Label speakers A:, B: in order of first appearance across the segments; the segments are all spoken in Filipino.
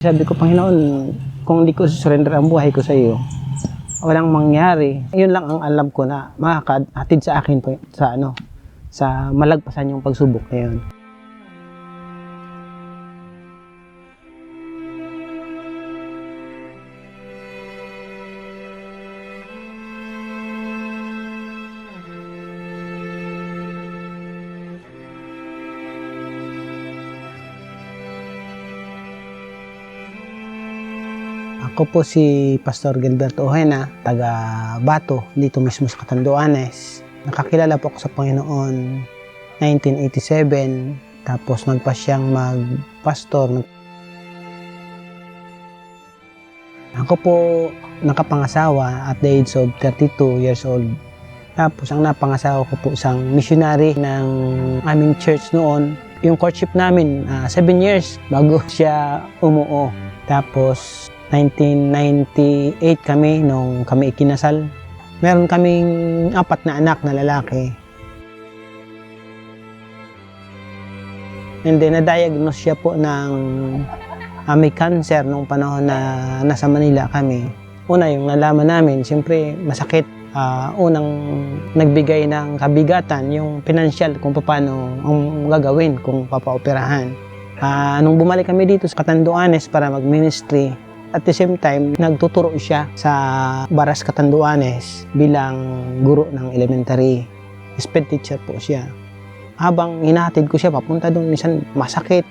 A: Sabi ko, Panginoon, kung hindi ko surrender ang buhay ko sa iyo, walang mangyari. Yun lang ang alam ko na makakahatid sa akin po, sa ano, sa malagpasan yung pagsubok na. Ako po si Pastor Gilberto Ojena, taga Bato, dito mismo sa Catanduanes. Nakakilala po ako sa Panginoon 1987, tapos nagpa siyang magpastor. Ako po nakapangasawa at the age of 32 years old. Tapos ang napangasawa ko po isang missionary ng aming church noon. Yung courtship namin, 7 years bago siya umuo. Tapos 1998 kami nung kami ikinasal. Meron kaming apat na anak na lalaki. And then na-diagnose siya po ng ah, may cancer nung panahon na nasa Manila kami. Una yung nalaman namin, siyempre masakit. Ah, unang nagbigay ng kabigatan yung financial kung paano ang gagawin kung papaoperahan. Ah, nung bumalik kami dito sa Catanduanes para mag-ministry, at the same time, nagtuturo siya sa Baras Catanduanes bilang guro ng elementary. Sped teacher po siya. Habang hinahatid ko siya papunta doon, minsan masakit.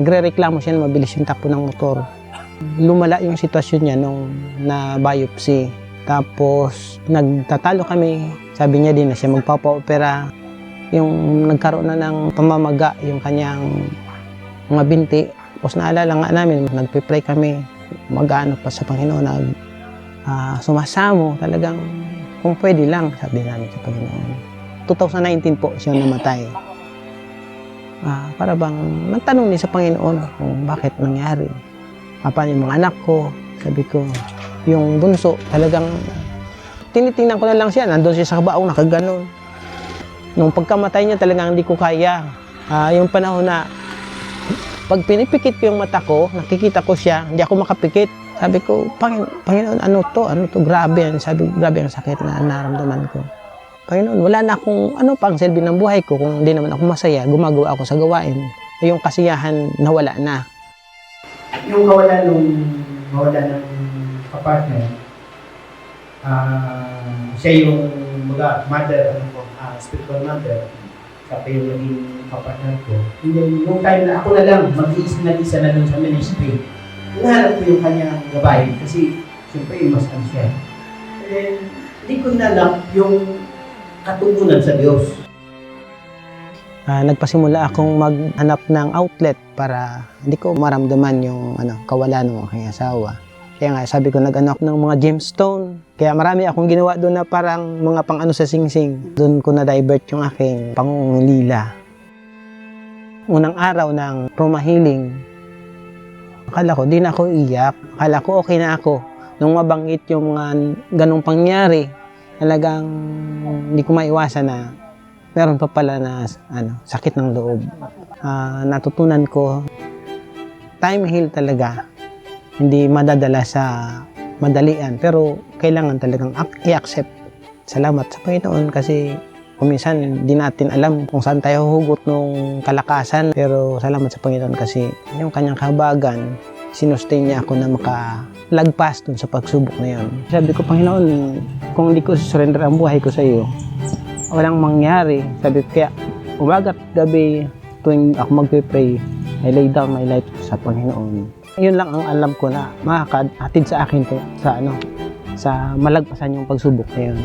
A: Nagre-reklamo siya na mabilis yung takbo ng motor. Lumala yung sitwasyon niya nung na biopsy. Tapos, nagtatalo kami. Sabi niya din na siya magpapa-opera. Yung nagkaroon na ng pamamaga yung kanyang mga binti. Tapos naalala nga namin, nagpe-pray kami mag-ano pa sa Panginoon, nag ah, sumasamo, talagang kung pwede lang, sabi namin sa Panginoon. 2019 po siya namatay. Ah, para bang nagtanong din sa Panginoon kung bakit nangyari. Apa yung mga anak ko, sabi ko, yung bunso, talagang tinitingnan ko na lang siya, nandun siya sa kabaong nakaganon. Nung pagkamatay niya talagang hindi ko kaya. Ah, yung panahon na pag pinipikit ko yung mata ko, nakikita ko siya, hindi ako makapikit. Sabi ko, Panginoon, ano to? Ano to? Grabe yan. Sabi grabe ang sakit na naramdaman ko. Panginoon, wala na akong ano pang selbi ng buhay ko kung hindi naman ako masaya, gumagawa ako sa gawain. Yung kasiyahan nawala na.
B: yung kawalan nung kawalan ng kapartner, ah siya yung mga mother, ano po, ah, spiritual mother, siya pa yung naging kapartner ko. And then, nung time na ako na lang, mag-iisa na isa na dun sa ministry, hinahanap ko yung kanyang gabahin kasi siyempre yung mas ano. And then, hindi ko hinanap yung katugunan sa Diyos.
A: Ah, nagpasimula akong maghanap ng outlet para hindi ko maramdaman yung ano, kawalan ng aking asawa. Kaya nga, sabi ko, nag-ano ng mga gemstone. Kaya marami akong ginawa doon na parang mga pang ano sa singsing. Doon ko na-divert yung aking pangungulila. Unang araw ng trauma healing, akala ko, di na ako iyak. Akala ko, okay na ako. Nung mabanggit yung mga ganong pangyari, talagang hindi ko maiwasan na meron pa pala na ano, sakit ng loob. Ah, natutunan ko, time heal talaga. Hindi madadala sa madalian, pero kailangan talagang ac- i-accept. Salamat sa Panginoon kasi kuminsan di natin alam kung saan tayo hugot ng kalakasan. Pero salamat sa Panginoon kasi yung kanyang kahabagan, sinustain niya ako na makalagpas dun sa pagsubok na yon. Sabi ko, Panginoon, kung hindi ko surrender ang buhay ko sa iyo, walang mangyari. Sabi ko, kaya umaga at gabi tuwing ako magpe-pray, I lay down my life sa Panginoon. Yun lang ang alam ko na makakahatid sa akin to, sa ano, sa malagpasan yung pagsubok na yun.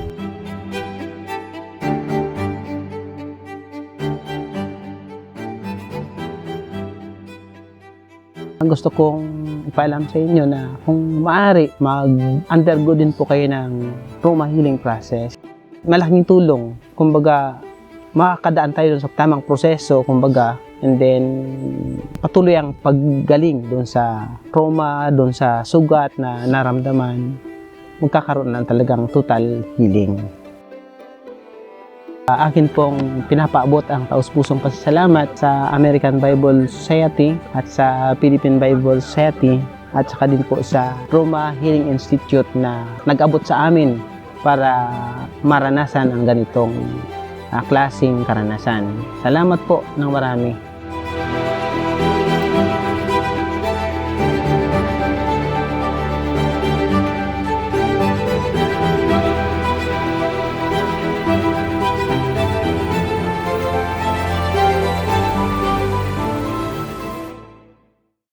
A: Ang gusto kong ipaalam sa inyo na kung maaari, mag-undergo din po kayo ng trauma healing process malaking tulong. Kumbaga, makakadaan tayo sa tamang proseso, kumbaga, and then patuloy ang paggaling doon sa trauma, doon sa sugat na naramdaman, magkakaroon ng talagang total healing. Ah, akin pong pinapaabot ang taus-pusong pasasalamat sa American Bible Society at sa Philippine Bible Society at saka din po sa Roma Healing Institute na nag-abot sa amin para maranasan ang ganitong ah, klasing karanasan. Salamat po ng marami.